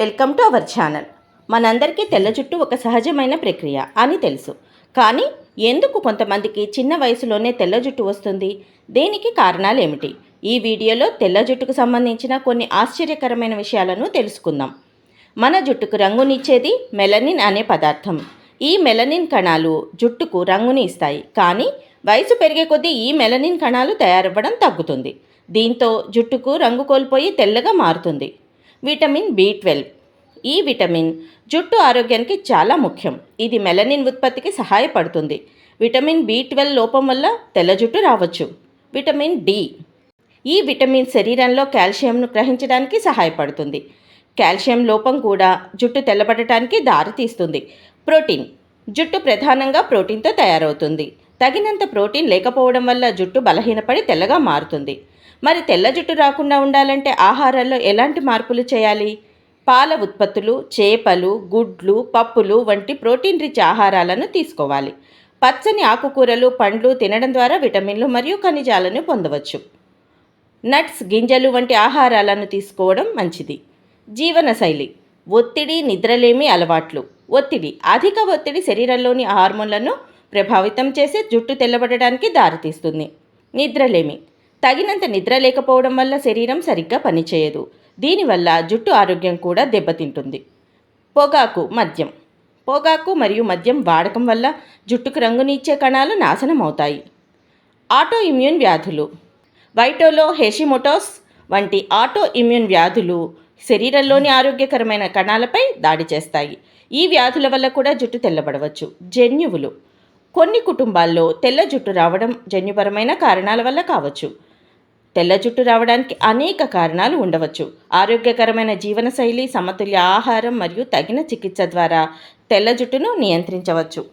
Welcome to our channel. మనందరికీ తెల్ల జుట్టు ఒక సహజమైన ప్రక్రియ అని తెలుసు. కానీ ఎందుకు కొంతమందికి చిన్న వయసులోనే తెల్ల జుట్టు వస్తుంది? దేనికి కారణాలు ఏమిటి ఈ వీడియోలో తెల్ల జుట్టుకు సంబంధించిన కొన్ని ఆశ్చర్యకరమైన విషయాలను తెలుసుకుందాం. మన జుట్టుకు రంగునిచ్చేది మెలనిన్ అనే పదార్థం. ఈ మెలనిన్ కణాలు జుట్టుకు రంగుని ఇస్తాయి. కానీ వయసు పెరిగే కొద్దీ ఈ మెలనిన్ కణాలు తయారవ్వడం తగ్గుతుంది. దీంతో జుట్టుకు రంగు కోల్పోయి తెల్లగా మారుతుంది. Vitamin B twelve. ఈ విటమిన్ జుట్టు ఆరోగ్యానికి చాలా ముఖ్యం. ఇది మెలనిన్ ఉత్పత్తికి సహాయపడుతుంది. విటమిన్ బి ట్వెల్వ్ లోపం వల్ల తెల్ల జుట్టు రావచ్చు. Vitamin D. ఈ విటమిన్ శరీరంలో కాల్షియంను గ్రహించడానికి సహాయపడుతుంది. కాల్షియం లోపం కూడా జుట్టు తెల్లబడటానికి దారితీస్తుంది. ప్రోటీన్. జుట్టు ప్రధానంగా ప్రోటీన్తో తయారవుతుంది. తగినంత ప్రోటీన్ లేకపోవడం వల్ల జుట్టు బలహీనపడి తెల్లగా మారుతుంది. మరి తెల్ల జుట్టు రాకుండా ఉండాలంటే ఆహారాల్లో ఎలాంటి మార్పులు చేయాలి? పాల ఉత్పత్తులు చేపలు గుడ్లు పప్పులు వంటి ప్రోటీన్ రిచ్ ఆహారాలను తీసుకోవాలి. పచ్చని ఆకుకూరలు పండ్లు తినడం ద్వారా విటమిన్లు మరియు ఖనిజాలను పొందవచ్చు. నట్స్ గింజలు వంటి ఆహారాలను తీసుకోవడం మంచిది. జీవనశైలి ఒత్తిడి నిద్రలేమి అలవాట్లు. ఒత్తిడి. అధిక ఒత్తిడి శరీరంలోని హార్మోన్లను ప్రభావితం చేసి జుట్టు తెల్లబడడానికి దారితీస్తుంది. నిద్రలేమి. తగినంత నిద్ర లేకపోవడం వల్ల శరీరం సరిగ్గా పనిచేయదు. దీనివల్ల జుట్టు ఆరోగ్యం కూడా దెబ్బతింటుంది. పొగాకు మద్యం. పొగాకు మరియు మద్యం వాడకం వల్ల జుట్టుకు రంగునిచ్చే కణాలు నాశనం అవుతాయి ఆటో ఇమ్యూన్ వ్యాధులు. వైటోలో హెషిమోటోస్ వంటి ఆటో ఇమ్యూన్ వ్యాధులు శరీరంలోని ఆరోగ్యకరమైన కణాలపై దాడి చేస్తాయి. ఈ వ్యాధుల వల్ల కూడా జుట్టు తెల్లబడవచ్చు. జన్యువులు. కొన్ని కుటుంబాల్లో తెల్ల జుట్టు రావడం జన్యుపరమైన కారణాల వల్ల కావచ్చు. తెల్ల జుట్టు రావడానికి అనేక కారణాలు ఉండవచ్చు. ఆరోగ్యకరమైన జీవనశైలి సమతుల్య ఆహారం మరియు తగిన చికిత్స ద్వారా తెల్ల జుట్టును నియంత్రించవచ్చు.